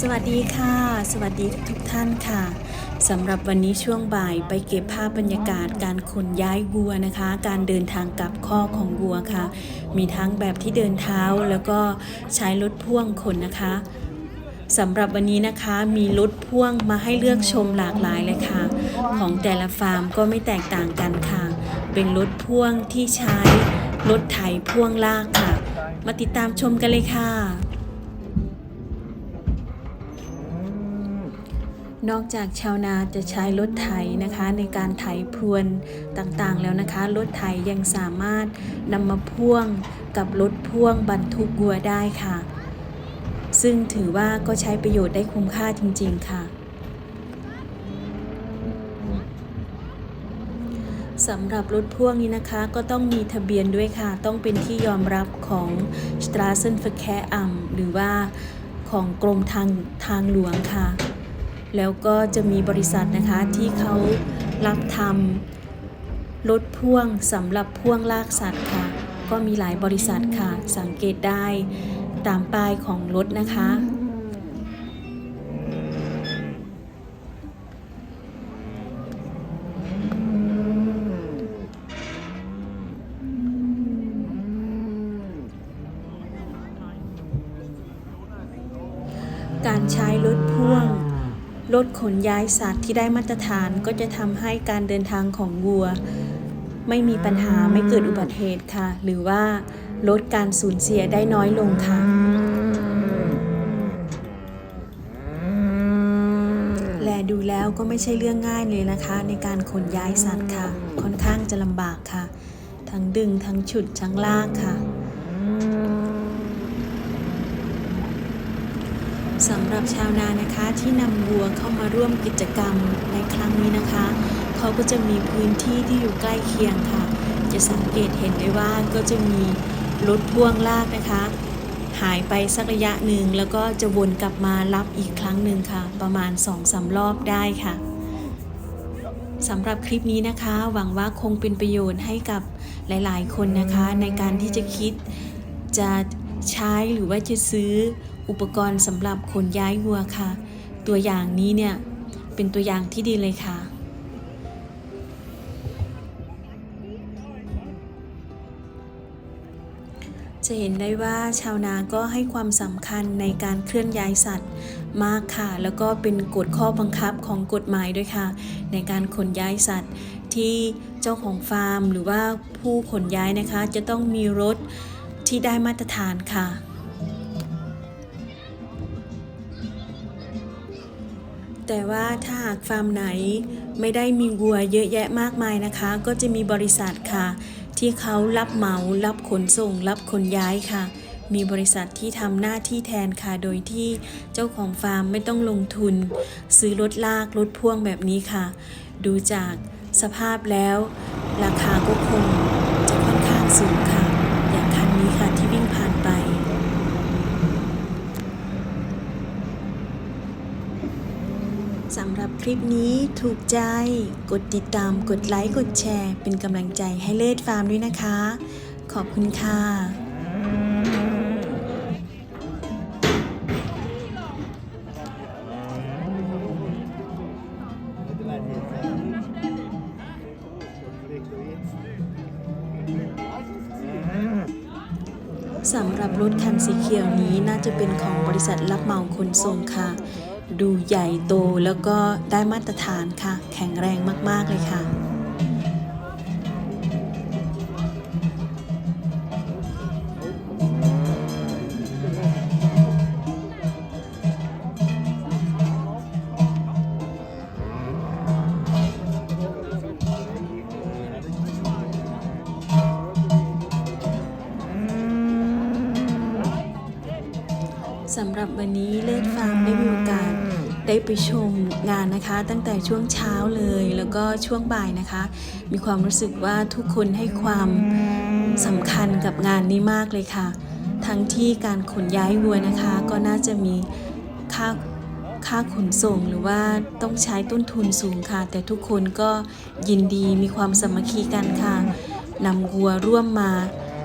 สวัสดีค่ะ สวัสดีทุกท่านค่ะสำหรับวันนี้ช่วงบ่ายไปเก็บภาพบรรยากาศการขนย้ายวัวนะคะ การเดินทางกลับข้อของวัวค่ะ มีทั้งแบบที่เดินเท้าแล้วก็ใช้รถพ่วงขนนะคะสำหรับวันนี้นะคะมีรถพ่วงมาให้เลือกชมหลากหลายเลยค่ะ ของแต่ละฟาร์มก็ไม่แตกต่างกันค่ะ เป็นรถพ่วงที่ใช้รถไถพ่วงลากค่ะ มาติดตามชมกันเลยค่ะ นอกจากชาวนาจะใช้รถไถนะคะในการไถพรวนต่างๆแล้วนะคะ รถไถยังสามารถนำมาพ่วงกับรถพ่วงบรรทุกวัวได้ค่ะ ซึ่งถือว่าก็ใช้ประโยชน์ได้คุ้มค่าจริง ๆ ค่ะสำหรับรถพ่วงนี้นะคะก็ต้องมีทะเบียนด้วยค่ะ ต้องเป็นที่ยอมรับของ s t r a s s e n v e r k e h r a m หรือว่าของกรมทางทางหลวงค่ะ แล้วก็จะมีบริษัทนะคะที่เขารับทำรถพ่วงสำหรับพ่วงลากสัตว์ค่ะ ก็มีหลายบริษัทค่ะ สังเกตได้ตามป้ายของรถนะคะ การใช้รถพ่วง รถขนย้ายสัตว์ที่ได้มาตรฐานก็จะทำให้การเดินทางของวัว ไม่มีปัญหาไม่เกิดอุบัติเหตุค่ะ หรือว่าลดการสูญเสียได้น้อยลงค่ะและดูแล้วก็ไม่ใช่เรื่องง่ายเลยนะคะ ในการขนย้ายสัตว์ค่ะ ค่อนข้างจะลำบากค่ะ ทั้งดึงทั้งฉุดทั้งลากค่ะ สำหรับชาวนานะคะที่นำวัวเข้ามาร่วมกิจกรรมในครั้งนี้นะคะ เขาก็จะมีพื้นที่ที่อยู่ใกล้เคียงค่ะ จะสังเกตเห็นได้ว่าก็จะมีรถพ่วงลากนะคะ หายไปสักระยะหนึ่งแล้วก็จะวนกลับมารับอีกครั้งหนึ่งค่ะ ประมาณ2อสารอบได้ค่ะสำหรับคลิปนี้นะคะ หวังว่าคงเป็นประโยชน์ให้กับหลาย ๆ คนนะคะ ในการที่จะคิดจะ ใช้หรือว่าจะซื้ออุปกรณ์สำหรับขนย้ายวัวค่ะ ตัวอย่างนี้เนี่ยเป็นตัวอย่างที่ดีเลยค่ะจะเห็นได้ว่าชาวนาก็ให้ความสำคัญในการเคลื่อนย้ายสัตว์มากค่ะ แล้วก็เป็นกฎข้อบังคับของกฎหมายด้วยค่ะ ในการขนย้ายสัตว์ที่เจ้าของฟาร์ม หรือว่าผู้ขนย้ายนะคะ จะต้องมีรถ ที่ได้มาตรฐานค่ะ แต่ว่าถ้าหากฟาร์มไหนไม่ได้มีวัวเยอะแยะมากมายนะคะ ก็จะมีบริษัทค่ะ ที่เขารับเหมา รับขนส่ง รับขนย้ายค่ะ มีบริษัทที่ทำหน้าที่แทนค่ะ โดยที่เจ้าของฟาร์มไม่ต้องลงทุน ซื้อรถลากรถพ่วงแบบนี้ค่ะ ดูจากสภาพแล้ว ราคาก็คงจะค่อนข้างสูงค่ะ อย่างคันนี้ค่ะที่วิ่งผ่านไป สำหรับคลิปนี้ถูกใจ กดติดตามกดไลค์ กดแชร์ เป็นกำลังใจให้เลดฟาร์มด้วยนะคะ ขอบคุณค่ะสำหรับรถคันสีเขียวนี้น่าจะเป็นของบริษัทรับเหมาขนส่งค่ะ ดูใหญ่โตแล้วก็ได้มาตรฐานค่ะ แข็งแรงมาก ๆ เลยค่ะ หรับวันนี้เลดฟาร์มได้มีโอกาสได้ไปชมงานนะคะ ตั้งแต่ช่วงเช้าเลยแล้วก็ช่วงบ่ายนะคะ มีความรู้สึกว่าทุกคนให้ความสำคัญกับงานนี้มากเลยค่ะ ทั้งที่การขนย้ายวัวนะคะ ก็น่าจะมีค่าค่าขนส่งหรือว่าต้องใช้ต้นทุนสูงค่ะ แต่ทุกคนก็ยินดีมีความสามัคคีกันค่ะนำวัวร่วมมา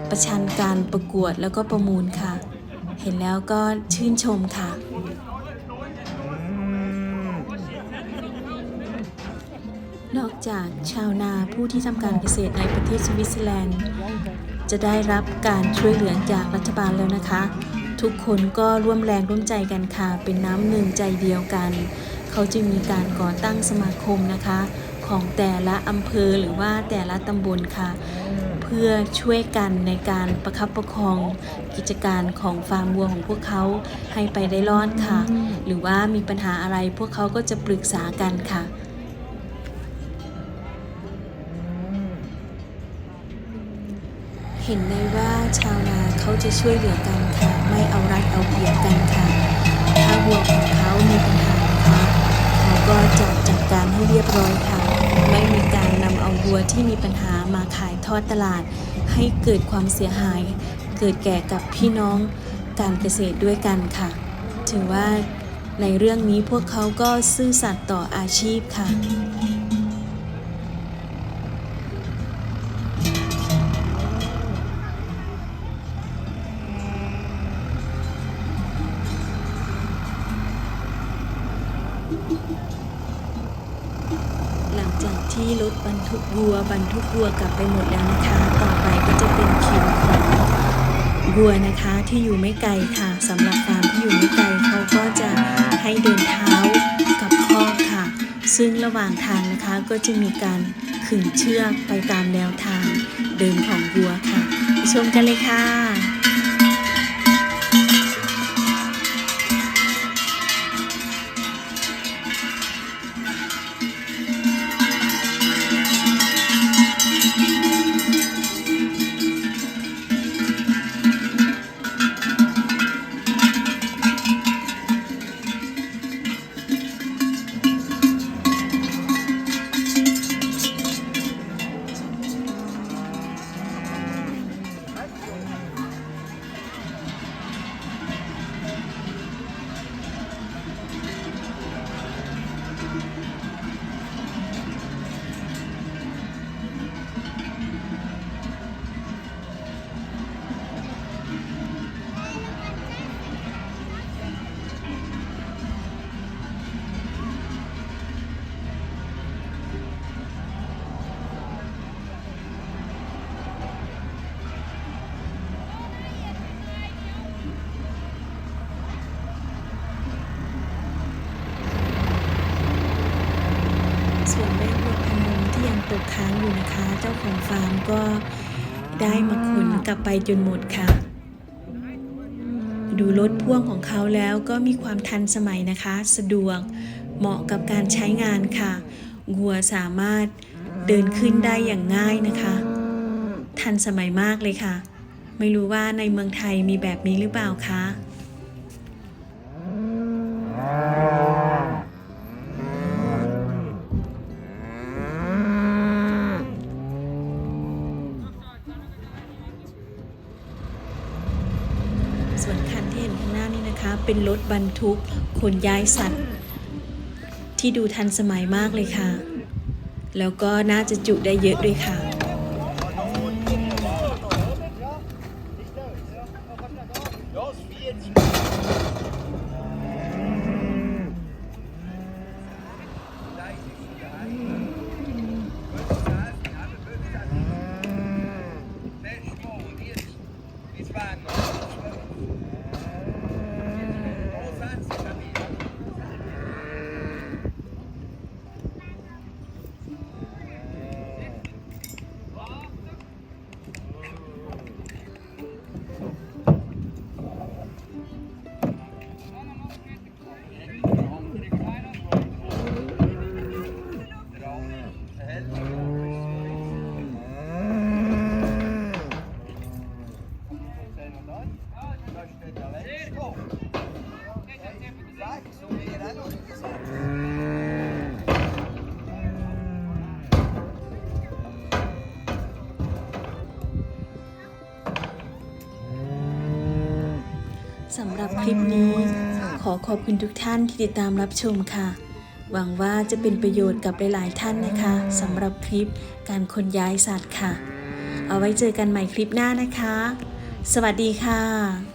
ประชันการประกวดแล้วก็ประมูลค่ะ เห็นแล้วก็ชื่นชมค่ะ นอกจากชาวนาผู้ที่ทำการเกษตรในประเทศสวิตเซอร์แลนด์ จะได้รับการช่วยเหลือจากรัฐบาลแล้วนะคะ ทุกคนก็ร่วมแรงร่วมใจกันค่ะ เป็นน้ำหนึ่งใจเดียวกัน เขาจึงมีการก่อตั้งสมาคมนะคะ ของแต่ละอำเภอหรือว่าแต่ละตำบลค่ะ เพื่อช่วยกันในการประคับประคองกิจการของฟาร์มวัวของพวกเขาให้ไปได้รอดค่ะ หรือว่ามีปัญหาอะไรพวกเขาก็จะปรึกษากันค่ะเห็นได้ว่าชาวนาเขาจะช่วยเหลือกันค่ะ ไม่เอารัดเอาเปรียบกันค่ะ ถ้าวัวของเขามีปัญหานะคะเขาก็จะจัดการให้เรียบร้อยค่ะ ไม่ ตัวที่มีปัญหามาขายทอดตลาด ให้เกิดความเสียหาย เกิดแก่กับพี่น้องการเกษตรด้วยกันค่ะ ถือว่าในเรื่องนี้พวกเขาก็ซื่อสัตย์ต่ออาชีพค่ะ ที่รถบรรทุกวัวบรรทุกวัวกลับไปหมดแล้วนะคะ ต่อไปก็จะเป็นคิวของวัวนะคะที่อยู่ไม่ไกลค่ะสำหรับฟาร์มที่อยู่ไม่ไกลเขาก็จะให้เดินเท้ากับคอกค่ะ ซึ่งระหว่างทางนะคะก็จะมีการขึงเชือกไปตามแนวทางเดินของวัวค่ะไปชมกันเลยค่ะ นะคะ เจ้าของฟาร์มก็ได้มาขนกลับไปจนหมดค่ะ ดูรถพ่วงของเขาแล้วก็มีความทันสมัยนะคะ สะดวกเหมาะกับการใช้งานค่ะวัวสามารถเดินขึ้นได้อย่างง่ายนะคะ ทันสมัยมากเลยค่ะ ไม่รู้ว่าในเมืองไทยมีแบบนี้หรือเปล่าคะ ส่วนคันที่เห็นข้างหน้านี่นะคะ เป็นรถบรรทุกขนย้ายสัตว์ ที่ดูทันสมัยมากเลยค่ะ แล้วก็น่าจะจุได้เยอะด้วยค่ะำหรับคลิปนี้ ขอขอบคุณทุกท่านที่ติดตามรับชมค่ะ หวังว่าจะเป็นประโยชน์กับหลาย ๆ ท่านนะคะสำหรับคลิปการขนย้ายสัตว์ค่ะ เอาไว้เจอกันใหม่คลิปหน้านะคะ สวัสดีค่ะ